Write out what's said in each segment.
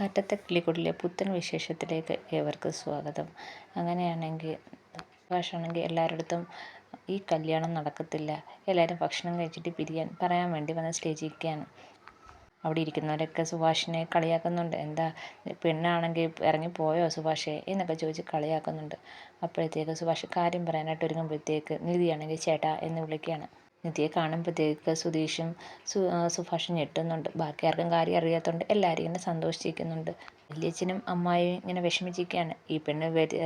കാറ്റത്തെ കിളിക്കുടിലെ പുത്തൻ വിശേഷത്തിലേക്ക് ഏവർക്കും സ്വാഗതം. അങ്ങനെയാണെങ്കിൽ ഭാഷയാണെങ്കിൽ എല്ലാവരുടെ ഈ കല്യാണം നടക്കത്തില്ല. എല്ലാവരും ഭക്ഷണം കഴിച്ചിട്ട് പിരിയാൻ പറയാൻ വേണ്ടി വന്ന് സ്റ്റേജിൽ ഇരിക്കുകയാണ് അവിടെ ഇരിക്കുന്നവരൊക്കെ സുഭാഷിനെ കളിയാക്കുന്നുണ്ട്. എന്താ പെണ്ണാണെങ്കിൽ ഇറങ്ങി പോയോ സുഭാഷേ എന്നൊക്കെ ചോദിച്ച് കളിയാക്കുന്നുണ്ട്. അപ്പോഴത്തേക്ക് സുഭാഷ് കാര്യം പറയാനായിട്ട് ഒരുങ്ങുമ്പോഴത്തേക്ക് നിധിയാണെങ്കിൽ ചേട്ടാ എന്ന് വിളിക്കുകയാണ്. നിധിയെ കാണുമ്പോഴത്തേക്ക് സുധീഷും സു സുഭാഷും ഞെട്ടുന്നുണ്ട്. ബാക്കി ആർക്കും കാര്യം അറിയാത്തതുകൊണ്ട് എല്ലാവരും ഇങ്ങനെ സന്തോഷിച്ചിരിക്കുന്നുണ്ട്. വല്യച്ഛനും അമ്മായിയും ഇങ്ങനെ വിഷമിച്ചിരിക്കുകയാണ്. ഈ പെണ്ണ് വരി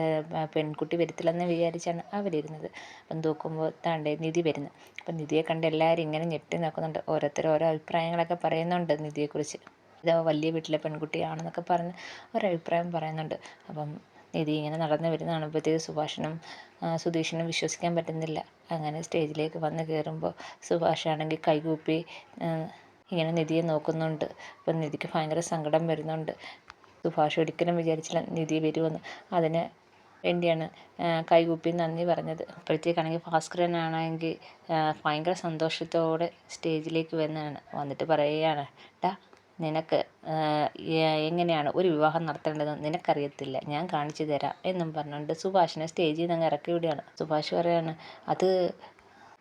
പെൺകുട്ടി വരത്തില്ലെന്ന് വിചാരിച്ചാണ് അവരിരുന്നത്. അപ്പം നോക്കുമ്പോൾ താണ്ടേ നിധി വരുന്നു. അപ്പം നിധിയെ കണ്ട് എല്ലാവരും ഇങ്ങനെ ഞെട്ടി നോക്കുന്നുണ്ട് ഓരോരുത്തർ ഓരോ അഭിപ്രായങ്ങളൊക്കെ പറയുന്നുണ്ട് നിധിയെക്കുറിച്ച്. ഇതാ വലിയ വീട്ടിലെ പെൺകുട്ടിയാണെന്നൊക്കെ പറഞ്ഞ് ഒരഭിപ്രായം പറയുന്നുണ്ട്. അപ്പം നിധി ഇങ്ങനെ നടന്നു വരുന്ന കാണുമ്പോഴത്തേക്ക് സുഭാഷിനും സുധീഷിനും വിശ്വസിക്കാൻ പറ്റുന്നില്ല. അങ്ങനെ സ്റ്റേജിലേക്ക് വന്ന് കയറുമ്പോൾ സുഭാഷാണെങ്കിൽ കൈകൂപ്പി ഇങ്ങനെ നിധിയെ നോക്കുന്നുണ്ട്. അപ്പം നിധിക്ക് ഭയങ്കര സങ്കടം വരുന്നുണ്ട്. സുഭാഷ് ഒരിക്കലും വിചാരിച്ചില്ല നിധി വരുമെന്ന്. അതിന് വേണ്ടിയാണ് കൈകൂപ്പി നന്ദി പറഞ്ഞത്. അപ്പോഴത്തേക്കാണെങ്കിൽ ഭാസ്കരനാണെങ്കിൽ ഭയങ്കര സന്തോഷത്തോടെ സ്റ്റേജിലേക്ക് വന്നതാണ് വന്നിട്ട് പറയുകയാണ് ടാ നിനക്ക് എങ്ങനെയാണ് ഒരു വിവാഹം നടത്തേണ്ടതെന്ന് നിനക്കറിയത്തില്ല. ഞാൻ കാണിച്ചു തരാം എന്നും പറഞ്ഞുകൊണ്ട് സുഭാഷിനെ സ്റ്റേജിൽ നിന്ന് അങ്ങ് ഇറക്കി വിടുകയാണ്. സുഭാഷ് പറയാണ് അത്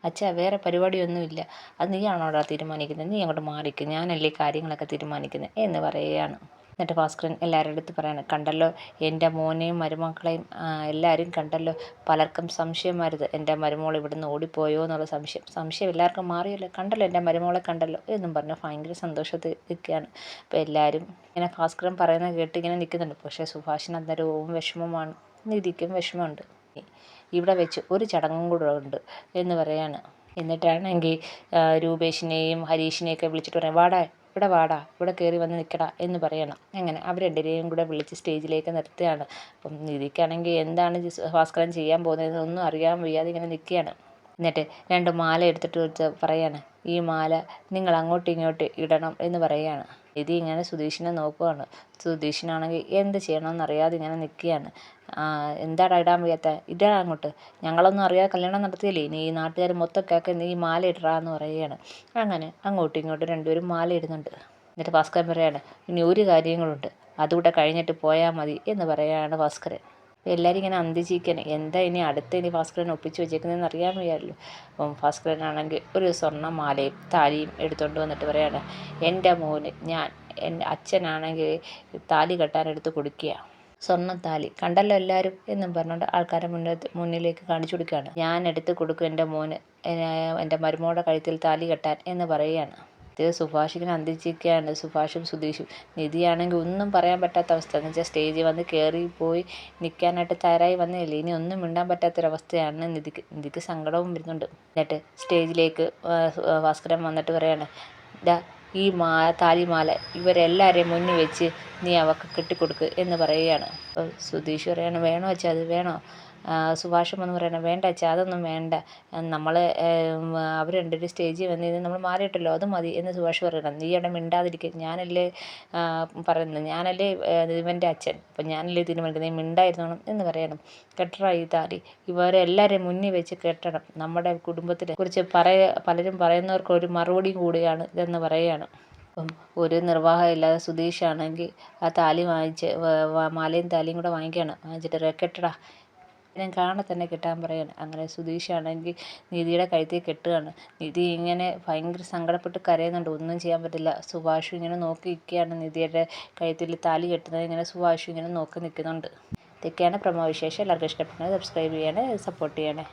അച്ഛാ വേറെ പരിപാടിയൊന്നുമില്ല. അത് നീയാണോടാ തീരുമാനിക്കുന്നത്? നീ അങ്ങോട്ട് മാറിക്ക്. ഞാനല്ലേ കാര്യങ്ങളൊക്കെ തീരുമാനിക്കുന്നത്? എന്ന് പറയുകയാണ്. എന്നിട്ട് ഭാസ്കരൻ എല്ലാവരുടെ അടുത്ത് പറയാണ് കണ്ടല്ലോ എന്റെ മോനെയും മരുമക്കളെയും എല്ലാവരും കണ്ടല്ലോ പലർക്കും സംശയമായിരുന്നു എന്റെ മരുമോൾ ഇവിടുന്ന് ഓടിപ്പോയോ എന്നുള്ള സംശയം. സംശയം എല്ലാവർക്കും മാറിയല്ലോ കണ്ടല്ലോ എന്റെ മരുമോളെ കണ്ടല്ലോ എന്നും പറഞ്ഞ് ഭയങ്കര സന്തോഷത്തിൽ നിൽക്കുകയാണ്. അപ്പോൾ എല്ലാവരും ഇങ്ങനെ ഭാസ്കരൻ പറയുന്നത് കേട്ട് ഇങ്ങനെ നിൽക്കുന്നുണ്ട്. പക്ഷേ സുഭാഷിന് അന്നേരവും വിഷമമാണ് നിധിക്കും വിഷമമുണ്ട്. ഇവിടെ വെച്ച് ഒരു ചടങ്ങും കൂടെ ഉണ്ട് എന്ന് പറയാണ്. എന്നിട്ടാണെങ്കിൽ രൂപേഷിനെയും ഹരീഷിനെയൊക്കെ വിളിച്ചിട്ട് പറയാം വാടാ ഇവിടെ വാടാ ഇവിടെ കയറി വന്ന് നിൽക്കടാ എന്ന് പറയണം. അങ്ങനെ അവർ രണ്ടുപേരെയും കൂടെ വിളിച്ച് സ്റ്റേജിലേക്ക് നിർത്തുകയാണ്. അപ്പം നിധിക്കാണെങ്കിൽ എന്താണ് ഭാസ്കരൻ ചെയ്യാൻ പോകുന്നതെന്നൊന്നും അറിയാൻ വയ്യാതെ ഇങ്ങനെ നിൽക്കുകയാണ്. എന്നിട്ട് രണ്ട് മാല എടുത്തിട്ട് വെച്ച് പറയാണ് ഈ മാല നിങ്ങൾ അങ്ങോട്ടും ഇങ്ങോട്ടും ഇടണം എന്ന് പറയുകയാണ് ഇത് ഇങ്ങനെ സുധീഷിനെ നോക്കുവാണ്. സുധീഷിനാണെങ്കിൽ എന്ത് ചെയ്യണമെന്നറിയാതെ ഇങ്ങനെ നിൽക്കുകയാണ്. എന്താടാ ഇടാൻ വയ്യാത്ത? ഇടാ അങ്ങോട്ട്. ഞങ്ങളൊന്നും അറിയാതെ കല്യാണം നടത്തിയില്ലേ? നീ നാട്ടുകാർ മൊത്തം കേൾക്കാൻ നീ മാല ഇടറാ എന്ന് പറയുകയാണ്. അങ്ങനെ അങ്ങോട്ടും ഇങ്ങോട്ടും രണ്ടുപേരും മാല ഇടുന്നുണ്ട്. എന്നിട്ട് ഭാസ്കരൻ പറയാണ് ഇനി ഒരു കാര്യങ്ങളുണ്ട്. അതുകൂടെ കഴിഞ്ഞിട്ട് പോയാൽ മതി എന്ന് പറയുകയാണ് ഭാസ്കരൻ. എല്ലാവരും ഇങ്ങനെ അന്തിച്ചിരിക്കാൻ എന്താ ഇനി അടുത്ത ഇനി ഭാസ്കരൻ ഒപ്പിച്ച് വെച്ചേക്കുന്നതെന്ന് അറിയാൻ വയ്യാമല്ലോ അപ്പം ഭാസ്കരനാണെങ്കിൽ ഒരു സ്വർണ മാലയും താലിയും എടുത്തുകൊണ്ട് വന്നിട്ട് പറയാണ് എന്റെ മോന് ഞാൻ എന്റെ അച്ഛനാണെങ്കിൽ താലി കെട്ടാൻ എടുത്ത് കൊടുക്കുക സ്വർണത്താലി കണ്ടല്ലോ എല്ലാവരും എന്നും പറഞ്ഞുകൊണ്ട് ആൾക്കാരെ മുന്നിൽ മുന്നിലേക്ക് കാണിച്ചു കൊടുക്കുകയാണ്. ഞാൻ എടുത്ത് കൊടുക്കും എന്റെ മോന്. എന്റെ മരുമോടെ കഴുത്തിൽ താലി കെട്ടാൻ എന്ന് പറയുകയാണ്. ഇത് സുഭാഷ് ഇങ്ങനെ അന്തിച്ചിരിക്കുകയാണ്. സുഭാഷും സുധീഷും. നിധിയാണെങ്കിൽ ഒന്നും പറയാൻ പറ്റാത്ത അവസ്ഥ. എന്ന് വെച്ചാൽ സ്റ്റേജിൽ വന്ന് കയറി പോയി നിൽക്കാനായിട്ട് തയ്യാറായി വന്നില്ല? ഇനി ഒന്നും മിണ്ടാൻ പറ്റാത്തൊരവസ്ഥയാണ് നിധിക്ക്. നിധിക്ക് സങ്കടവും വരുന്നുണ്ട്. എന്നിട്ട് സ്റ്റേജിലേക്ക് ഭാസ്കരൻ വന്നിട്ട് പറയാണ് ഡാ ഈ മാ താലിമാല ഇവരെല്ലാവരെയും മുന്നിൽ വെച്ച് നീ അവൾക്ക് കെട്ടിക്കൊടുക്ക് എന്ന് പറയുകയാണ്. അപ്പോൾ സുധീഷ് പറയാണ് വേണോ വെച്ചാൽ അത് വേണോ? സുഭാഷ് വന്ന് പറയണം വേണ്ട അച്ഛാ അതൊന്നും വേണ്ട. നമ്മൾ അവർ രണ്ടുപേരും സ്റ്റേജിൽ വന്ന് ഇത് നമ്മൾ മാറിയിട്ടല്ലോ അത് മതി എന്ന് സുഭാഷ് പറയണം നീ അവിടെ മിണ്ടാതിരിക്കുക ഞാനല്ലേ പറയുന്നത് ഞാനല്ലേ ഇവന്റെ അച്ഛൻ. അപ്പം ഞാനല്ലേ തീരുമാനിക്കുന്നത്? നീ മിണ്ടായിരുന്നോണം? എന്ന് പറയണം. കെട്ടറായി ഈ ഇവരെ ഇവരെല്ലാവരെയും മുന്നിൽ വെച്ച് കെട്ടണം. നമ്മുടെ കുടുംബത്തിനെ കുറിച്ച് പറയ പലരും പറയുന്നവർക്ക് ഒരു മറുപടിയും കൂടിയാണ് ഇതെന്ന് പറയുകയാണ്. അപ്പം ഒരു നിർവാഹമില്ലാതെ സുധീഷാണെങ്കിൽ ആ താലി വാങ്ങിച്ച് മാലയും താലിയും കൂടെ വാങ്ങിക്കുകയാണ്. വാങ്ങിച്ചിട്ട് കെട്ടടാ ഞാൻ കാണെ തന്നെ കെട്ടാൻ പറയാണ്. അങ്ങനെ സുധീഷാണെങ്കിൽ നിധിയുടെ കഴുത്തിൽ കെട്ടുകയാണ്. നിധി ഇങ്ങനെ ഭയങ്കര സങ്കടപ്പെട്ട് കരയുന്നുണ്ട്. ഒന്നും ചെയ്യാൻ പറ്റില്ല. സുഭാഷ് ഇങ്ങനെ നോക്കി നിൽക്കുകയാണ് നിധിയുടെ കഴുത്തിൽ താലി കെട്ടുന്നത് ഇങ്ങനെ സുഭാഷ് ഇങ്ങനെ നോക്കി നിൽക്കുന്നുണ്ട്. ഇതൊക്കെയാണ് പ്രമോ വിശേഷം എല്ലാവർക്കും ഇഷ്ടപ്പെടുന്നത് സബ്സ്ക്രൈബ് ചെയ്യണേ സപ്പോർട്ട് ചെയ്യണേ.